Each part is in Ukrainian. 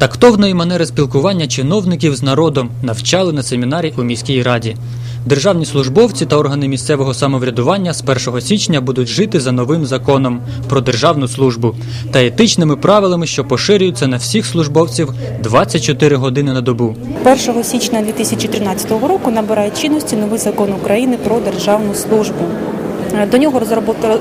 Тактовної манери спілкування чиновників з народом навчали на семінарі у міській раді. Державні службовці та органи місцевого самоврядування з 1 січня будуть жити за новим законом про державну службу та етичними правилами, що поширюються на всіх службовців 24 години на добу. 1 січня 2013 року набирає чинності новий закон України про державну службу. Е, До нього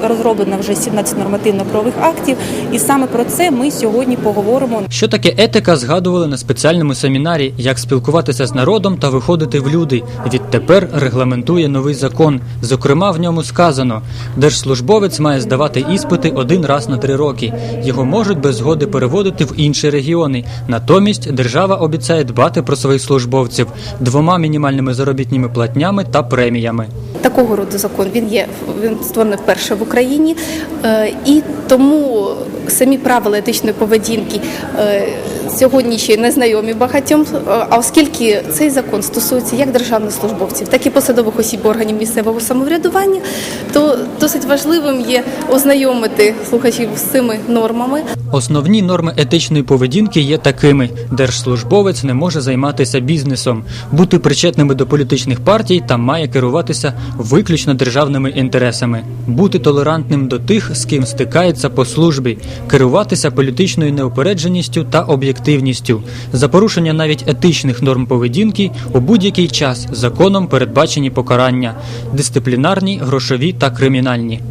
розроблено вже 17 нормативно-правових актів, і саме про це ми сьогодні поговоримо. Що таке етика, згадували на спеціальному семінарі, як спілкуватися з народом та виходити в люди. Відтепер регламентує новий закон. Зокрема, в ньому сказано: держслужбовець має здавати іспити один раз на три роки. Його можуть без згоди переводити в інші регіони. Натомість держава обіцяє дбати про своїх службовців двома мінімальними заробітніми платнями та преміями. Такого роду закон він є він створений вперше в Україні, е, і тому самі правила етичної поведінки е, сьогодні ще не знайомі багатьом. Е, А оскільки цей закон стосується як державних службовців, так і посадових осіб органів місцевого самоврядування, то досить важливим є ознайомити слухачів з цими нормами. Основні норми етичної поведінки є такими: держслужбовець не може займатися бізнесом, бути причетними до політичних партій та має керуватися виключно державними інтересами, бути толерантним до тих, з ким стикається по службі, керуватися політичною неупередженістю та об'єктивністю, за порушення навіть етичних норм поведінки у будь-який час законом передбачені покарання, дисциплінарні, грошові та кримінальні національні